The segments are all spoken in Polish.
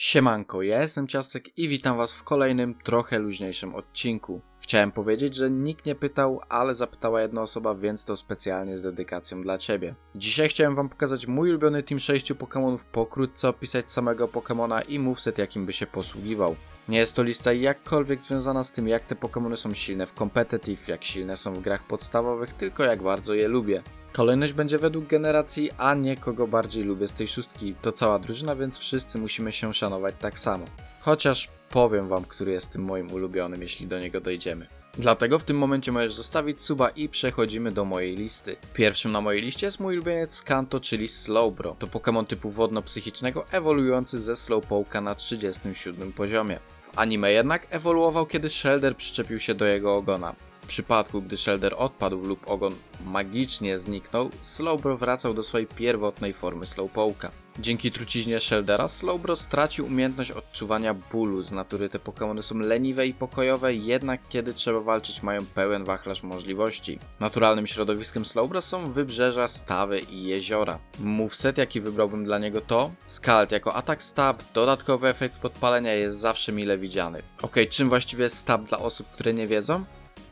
Siemanko, ja jestem Ciastek i witam was w kolejnym, trochę luźniejszym odcinku. Chciałem powiedzieć, że nikt nie pytał, ale zapytała jedna osoba, więc to specjalnie z dedykacją dla ciebie. Dzisiaj chciałem wam pokazać mój ulubiony team 6 Pokémonów, pokrótce opisać samego Pokémona i moveset jakim by się posługiwał. Nie jest to lista jakkolwiek związana z tym jak te Pokémony są silne w competitive, jak silne są w grach podstawowych, tylko jak bardzo je lubię. Kolejność będzie według generacji, a nie kogo bardziej lubię z tej szóstki. To cała drużyna, więc wszyscy musimy się szanować tak samo. Chociaż powiem wam, który jest tym moim ulubionym, jeśli do niego dojdziemy. Dlatego w tym momencie możesz zostawić suba i przechodzimy do mojej listy. Pierwszym na mojej liście jest mój ulubieniec Skanto, czyli Slowbro. To Pokémon typu wodno-psychicznego ewoluujący ze Slowpoke'a na 37 poziomie. W anime jednak ewoluował kiedy Shelder przyczepił się do jego ogona. Przypadku, gdy Shelder odpadł lub ogon magicznie zniknął, Slowbro wracał do swojej pierwotnej formy Slowpoke'a. Dzięki truciźnie Sheldera, Slowbro stracił umiejętność odczuwania bólu. Z natury te Pokémony są leniwe i pokojowe, jednak kiedy trzeba walczyć mają pełen wachlarz możliwości. Naturalnym środowiskiem Slowbro są wybrzeża, stawy i jeziora. Moveset jaki wybrałbym dla niego to Scald jako atak stab, dodatkowy efekt podpalenia jest zawsze mile widziany. Ok, czym właściwie jest stab dla osób, które nie wiedzą?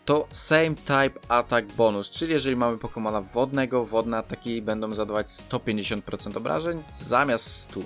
To Same Type Attack Bonus, czyli jeżeli mamy Pokemona wodnego, wodne ataki będą zadawać 150% obrażeń zamiast 100.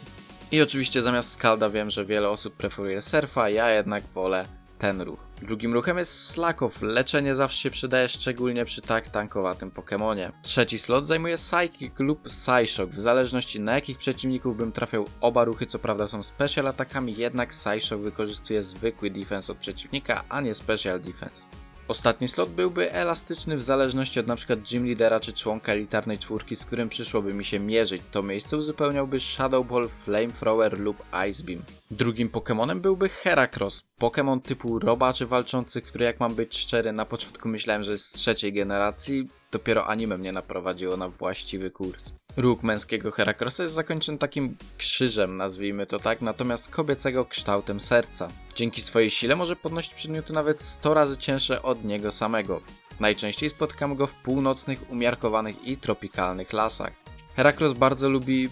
I oczywiście zamiast Skalda wiem, że wiele osób preferuje Surfa, ja jednak wolę ten ruch. Drugim ruchem jest Slakow. Leczenie zawsze się przydaje, szczególnie przy tak tankowatym Pokemonie. Trzeci slot zajmuje Psychic lub Psyshock. W zależności na jakich przeciwników bym trafiał oba ruchy, co prawda są special atakami, jednak Psyshock wykorzystuje zwykły defense od przeciwnika, a nie special defense. Ostatni slot byłby elastyczny w zależności od np. gym leadera czy członka elitarnej czwórki, z którym przyszłoby mi się mierzyć. To miejsce uzupełniałby Shadow Ball, Flamethrower lub Ice Beam. Drugim Pokémonem byłby Heracross, Pokémon typu robaczy walczący, który jak mam być szczery, na początku myślałem, że jest z trzeciej generacji, dopiero anime mnie naprowadziło na właściwy kurs. Róg męskiego Heracrossa jest zakończony takim krzyżem, nazwijmy to tak, natomiast kobiecego kształtem serca. Dzięki swojej sile może podnosić przedmioty nawet 100 razy cięższe od niego samego. Najczęściej spotykamy go w północnych, umiarkowanych i tropikalnych lasach. Heracross bardzo lubi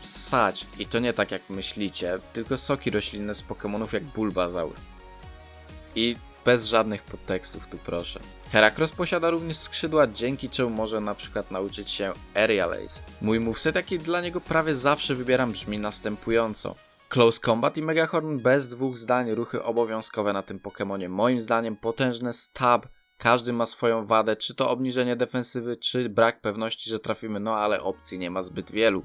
ssać i to nie tak jak myślicie, tylko soki roślinne z Pokémonów jak Bulbazaur. I bez żadnych podtekstów tu proszę. Heracross posiada również skrzydła, dzięki czemu może na przykład nauczyć się Aerial Ace. Mój moveset, jaki dla niego prawie zawsze wybieram, brzmi następująco. Close Combat i Megahorn bez dwóch zdań, ruchy obowiązkowe na tym Pokémonie. Moim zdaniem potężne stab, każdy ma swoją wadę, czy to obniżenie defensywy, czy brak pewności, że trafimy, no ale opcji nie ma zbyt wielu.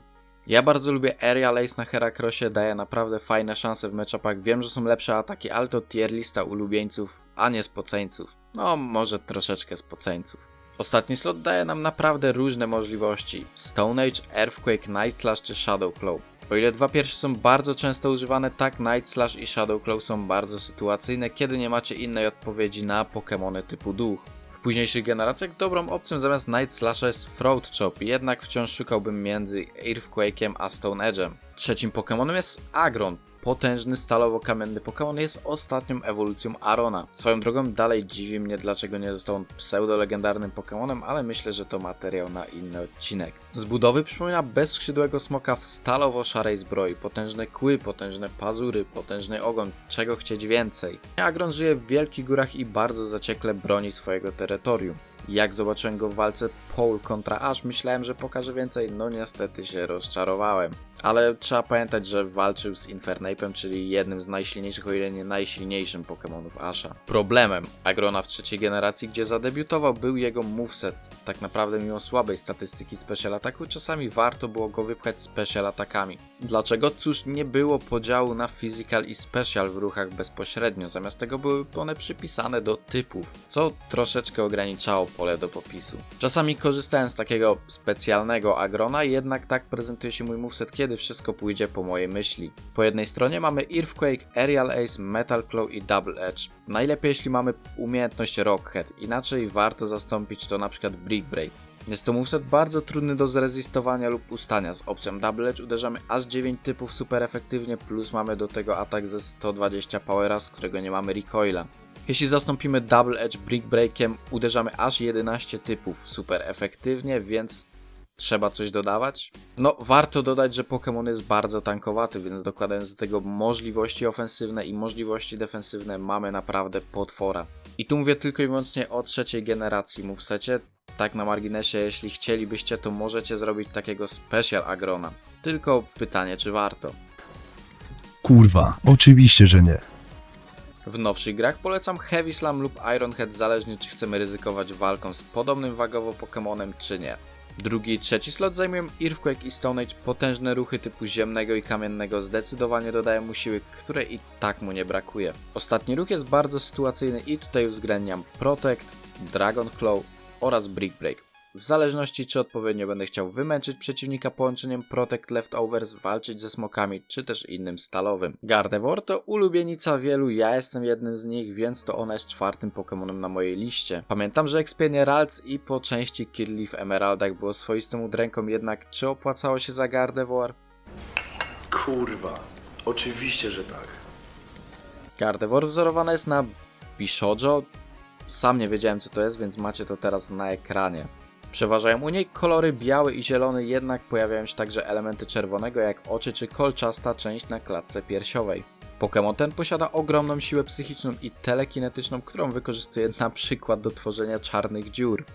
Ja bardzo lubię Aerial Ace na Heracrossie, daje naprawdę fajne szanse w matchupach. Wiem, że są lepsze ataki, ale to tier lista ulubieńców, a nie spoceńców. No, może troszeczkę spoceńców. Ostatni slot daje nam naprawdę różne możliwości. Stone Age, Earthquake, Night Slash czy Shadow Claw. O ile dwa pierwsze są bardzo często używane, tak Night Slash i Shadow Claw są bardzo sytuacyjne, kiedy nie macie innej odpowiedzi na Pokémony typu duch późniejszych generacjach dobrą opcją zamiast Night Slasha jest Throat Chop, jednak wciąż szukałbym między Earthquake'em a Stone Edge'em. Trzecim Pokémonem jest Agron, potężny stalowo-kamienny Pokémon jest ostatnią ewolucją Arona. Swoją drogą dalej dziwi mnie, dlaczego nie został on pseudo-legendarnym Pokémonem, ale myślę, że to materiał na inny odcinek. Z budowy przypomina bezskrzydłego smoka w stalowo-szarej zbroi, potężne kły, potężne pazury, potężny ogon, czego chcieć więcej. Agron żyje w wielkich górach i bardzo zaciekle broni swojego terytorium. Jak zobaczyłem go w walce Paul kontra Ash, myślałem, że pokaże więcej, no niestety się rozczarowałem. Ale trzeba pamiętać, że walczył z Infernape'em, czyli jednym z najsilniejszych, o ile nie najsilniejszym Pokémonów Asha. Problemem Agrona w trzeciej generacji, gdzie zadebiutował, był jego moveset. Tak naprawdę mimo słabej statystyki special ataku, czasami warto było go wypchać special atakami. Dlaczego? Cóż, nie było podziału na physical i special w ruchach bezpośrednio, zamiast tego były one przypisane do typów, co troszeczkę ograniczało pole do popisu. Czasami korzystałem z takiego specjalnego agrona, jednak tak prezentuje się mój moveset, kiedy wszystko pójdzie po mojej myśli. Po jednej stronie mamy Earthquake, Aerial Ace, Metal Claw i Double Edge. Najlepiej jeśli mamy umiejętność Rockhead, inaczej warto zastąpić to na przykład Break. Jest to moveset bardzo trudny do zrezystowania lub ustania. Z opcją Double Edge uderzamy aż 9 typów super efektywnie, plus mamy do tego atak ze 120 powera, z którego nie mamy recoila. Jeśli zastąpimy Double Edge Brick Breakiem, uderzamy aż 11 typów super efektywnie, więc Trzeba coś dodawać? No, warto dodać, że Pokémon jest bardzo tankowaty, więc dokładając do tego możliwości ofensywne i możliwości defensywne, mamy naprawdę potwora. I tu mówię tylko i wyłącznie o trzeciej generacji movesecie. Tak na marginesie, jeśli chcielibyście, to możecie zrobić takiego special agrona. Tylko pytanie, czy warto. Kurwa, oczywiście, że nie. W nowszych grach polecam Heavy Slam lub Iron Head, zależnie czy chcemy ryzykować walką z podobnym wagowo Pokémonem, czy nie. Drugi i trzeci slot zajmują Earthquake i Stone Age. Potężne ruchy typu ziemnego i kamiennego zdecydowanie dodają mu siły, której i tak mu nie brakuje. Ostatni ruch jest bardzo sytuacyjny i tutaj uwzględniam Protect, Dragon Claw oraz Brick Break. W zależności czy odpowiednio będę chciał wymęczyć przeciwnika połączeniem Protect Leftovers, walczyć ze smokami, czy też innym stalowym. Gardevoir to ulubienica wielu, ja jestem jednym z nich, więc to ona jest czwartym Pokémonem na mojej liście. Pamiętam, że ekspienie Ralts i po części Kirli w Emeraldach było swoistą udręką, jednak czy opłacało się za Gardevoir? Kurwa, oczywiście, że tak. Gardevoir wzorowana jest na Bishojo. Sam nie wiedziałem co to jest, więc macie to teraz na ekranie. Przeważają u niej kolory biały i zielony, jednak pojawiają się także elementy czerwonego jak oczy czy kolczasta część na klatce piersiowej. Pokémon ten posiada ogromną siłę psychiczną i telekinetyczną, którą wykorzystuje na przykład do tworzenia czarnych dziur.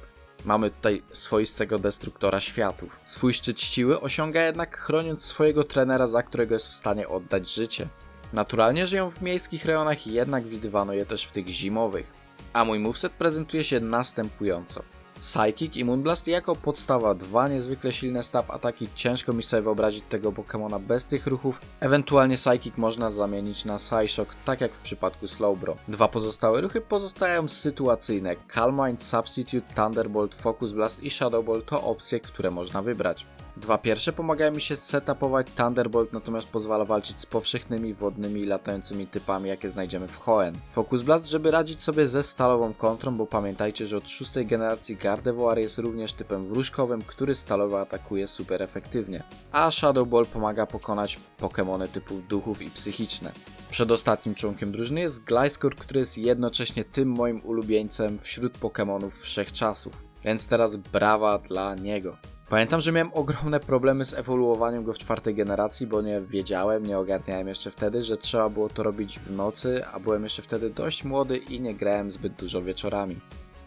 Mamy tutaj swoistego destruktora światów. Swój szczyt siły osiąga jednak chroniąc swojego trenera, za którego jest w stanie oddać życie. Naturalnie żyją w miejskich rejonach, jednak widywano je też w tych zimowych. A mój moveset prezentuje się następująco. Psychic i Moonblast jako podstawa, dwa niezwykle silne stab ataki, ciężko mi sobie wyobrazić tego Pokemona bez tych ruchów, ewentualnie Psychic można zamienić na Psyshock, tak jak w przypadku Slowbro. Dwa pozostałe ruchy pozostają sytuacyjne, Calm Mind, Substitute, Thunderbolt, Focus Blast i Shadow Ball to opcje, które można wybrać. Dwa pierwsze pomagają mi się setupować Thunderbolt, natomiast pozwala walczyć z powszechnymi wodnymi i latającymi typami, jakie znajdziemy w Hoenn. Focus Blast, żeby radzić sobie ze stalową kontrą, bo pamiętajcie, że od szóstej generacji Gardevoir jest również typem wróżkowym, który stalowo atakuje super efektywnie. A Shadow Ball pomaga pokonać Pokémony typu duchów i psychiczne. Przedostatnim członkiem drużyny jest Gliscor, który jest jednocześnie tym moim ulubieńcem wśród Pokémonów wszechczasów. Więc teraz brawa dla niego. Pamiętam, że miałem ogromne problemy z ewoluowaniem go w czwartej generacji, bo nie wiedziałem, nie ogarniałem jeszcze wtedy, że trzeba było to robić w nocy, a byłem jeszcze wtedy dość młody i nie grałem zbyt dużo wieczorami.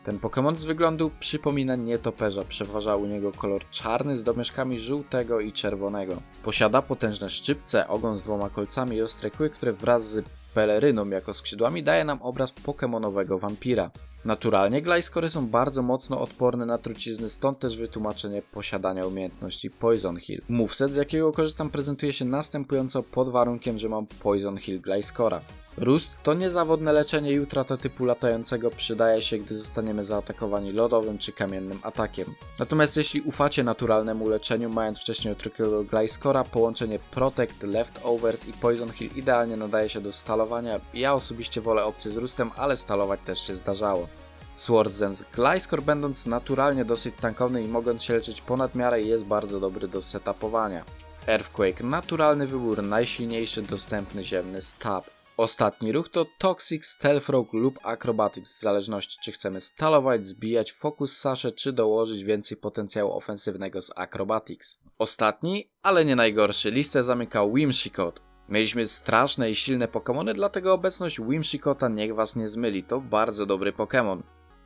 Ten Pokémon z wyglądu przypomina nietoperza, przeważa u niego kolor czarny z domieszkami żółtego i czerwonego. Posiada potężne szczypce, ogon z dwoma kolcami i ostre kły, które wraz z peleryną jako skrzydłami daje nam obraz pokemonowego wampira. Naturalnie Gliscory są bardzo mocno odporne na trucizny, stąd też wytłumaczenie posiadania umiejętności Poison Heal. Moveset, z jakiego korzystam, prezentuje się następująco pod warunkiem, że mam Poison Heal Gliscora. Rust to niezawodne leczenie i utrata typu latającego przydaje się, gdy zostaniemy zaatakowani lodowym czy kamiennym atakiem. Natomiast jeśli ufacie naturalnemu leczeniu, mając wcześniej otrukiego Gliscora, połączenie Protect, Leftovers i Poison Heal idealnie nadaje się do stalowania. Ja osobiście wolę opcję z Rustem, ale stalować też się zdarzało. Sword Zen's Gliscor będąc naturalnie dosyć tankowny i mogąc się leczyć ponad miarę jest bardzo dobry do setupowania. Earthquake naturalny wybór, najsilniejszy dostępny ziemny stab. Ostatni ruch to Toxic, Stealth Rogue lub Acrobatics, w zależności czy chcemy stalować, zbijać Focus Sasze, czy dołożyć więcej potencjału ofensywnego z Acrobatics. Ostatni, ale nie najgorszy, listę zamyka Whimsicott. Mieliśmy straszne i silne Pokémony, dlatego obecność Whimsicotta niech was nie zmyli, to bardzo dobry Pokémon.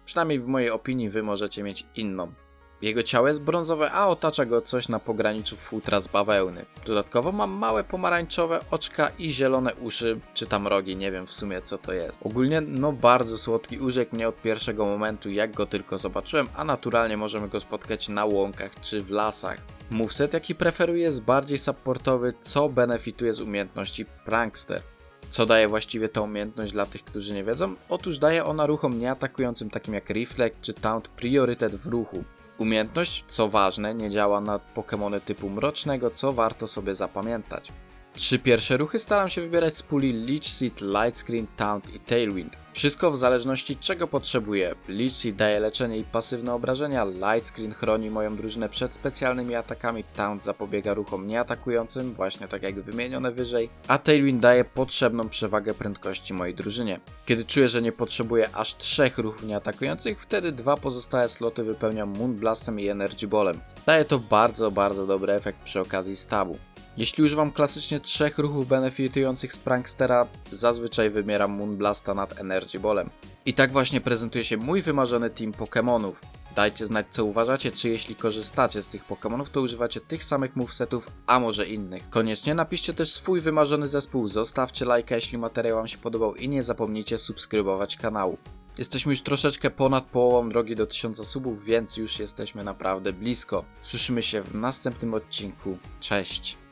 Przynajmniej w mojej opinii wy możecie mieć inną. Jego ciało jest brązowe, a otacza go coś na pograniczu futra z bawełny. Dodatkowo ma małe pomarańczowe oczka i zielone uszy, czy tam rogi, nie wiem w sumie co to jest. Ogólnie no bardzo słodki, urzekł mnie od pierwszego momentu jak go tylko zobaczyłem, a naturalnie możemy go spotkać na łąkach czy w lasach. Moveset jaki preferuję jest bardziej supportowy, co benefituje z umiejętności Prankster. Co daje właściwie tę umiejętność dla tych, którzy nie wiedzą? Otóż daje ona ruchom nieatakującym takim jak Reflect czy Taunt priorytet w ruchu. Umiejętność, co ważne, nie działa na Pokémony typu mrocznego, co warto sobie zapamiętać. Trzy pierwsze ruchy staram się wybierać z puli Leech Seed, Light Screen, Taunt i Tailwind. Wszystko w zależności czego potrzebuję. Leech Seed daje leczenie i pasywne obrażenia, Light Screen chroni moją drużynę przed specjalnymi atakami, Taunt zapobiega ruchom nieatakującym, właśnie tak jak wymienione wyżej, a Tailwind daje potrzebną przewagę prędkości mojej drużynie. Kiedy czuję, że nie potrzebuję aż trzech ruchów nieatakujących, wtedy dwa pozostałe sloty wypełniam Moonblastem i Energy Ballem. Daje to bardzo, bardzo dobry efekt przy okazji stabu. Jeśli używam klasycznie trzech ruchów benefitujących z Prankstera, zazwyczaj wymieram Moonblasta nad Energy Ballem. I tak właśnie prezentuje się mój wymarzony team Pokémonów. Dajcie znać co uważacie, czy jeśli korzystacie z tych Pokémonów, to używacie tych samych movesetów, a może innych. Koniecznie napiszcie też swój wymarzony zespół, zostawcie lajka jeśli materiał wam się podobał i nie zapomnijcie subskrybować kanału. Jesteśmy już troszeczkę ponad połową drogi do 1000 subów, więc już jesteśmy naprawdę blisko. Słyszymy się w następnym odcinku. Cześć!